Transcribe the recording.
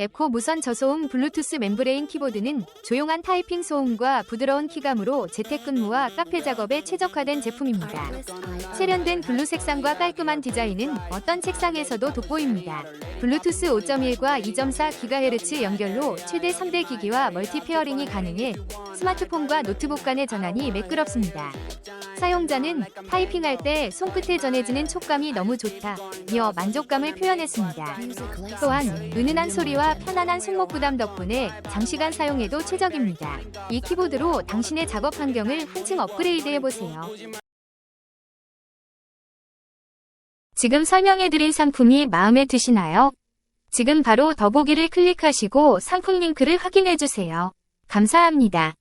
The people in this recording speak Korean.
앱코 무선 저소음 블루투스 멤브레인 키보드는 조용한 타이핑 소음과 부드러운 키감으로 재택근무와 카페 작업에 최적화된 제품입니다. 세련된 블루 색상과 깔끔한 디자인은 어떤 책상에서도 돋보입니다. 블루투스 5.1과 2.4GHz 연결로 최대 3대 기기와 멀티 페어링이 가능해 스마트폰과 노트북 간의 전환이 매끄럽습니다. 사용자는 타이핑할 때 손끝에 전해지는 촉감이 너무 좋다. 이어 만족감을 표현했습니다. 또한 은은한 소리와 편안한 손목 부담 덕분에 장시간 사용해도 최적입니다. 이 키보드로 당신의 작업 환경을 한층 업그레이드 해보세요. 지금 설명해드린 상품이 마음에 드시나요? 지금 바로 더보기를 클릭하시고 상품 링크를 확인해주세요. 감사합니다.